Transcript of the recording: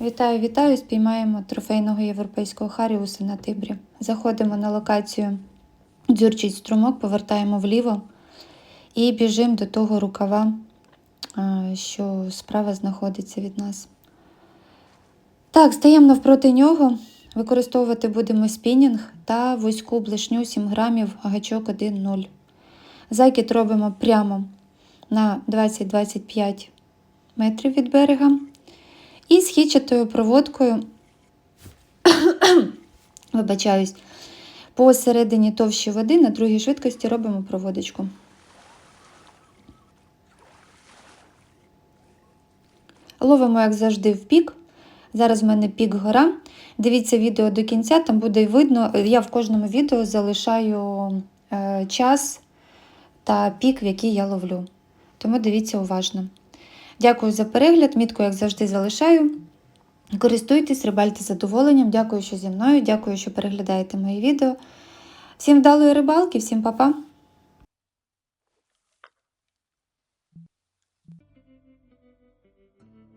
Вітаю, вітаю! Спіймаємо трофейного європейського харіуса на тибрі. Заходимо на локацію дзюрчить струмок, повертаємо вліво і біжимо до того рукава, що справа знаходиться від нас. Так, стаємо навпроти нього. Використовувати будемо спінінг та вузьку блишню 7 грамів, гачок 1,0. Закид робимо прямо на 20-25 метрів від берега. І з хічатою проводкою, вибачаюсь, посередині товщі води на другій швидкості робимо проводочку. Ловимо, як завжди, в пік. Зараз в мене пік гора. Дивіться відео до кінця, там буде видно. Я в кожному відео залишаю е, час та пік, в який я ловлю. Тому дивіться уважно. Дякую за перегляд, мітку, як завжди, залишаю. Користуйтесь, рибальте задоволенням. Дякую, що зі мною. Дякую, що переглядаєте мої відео. Всім вдалої рибалки, всім па-па!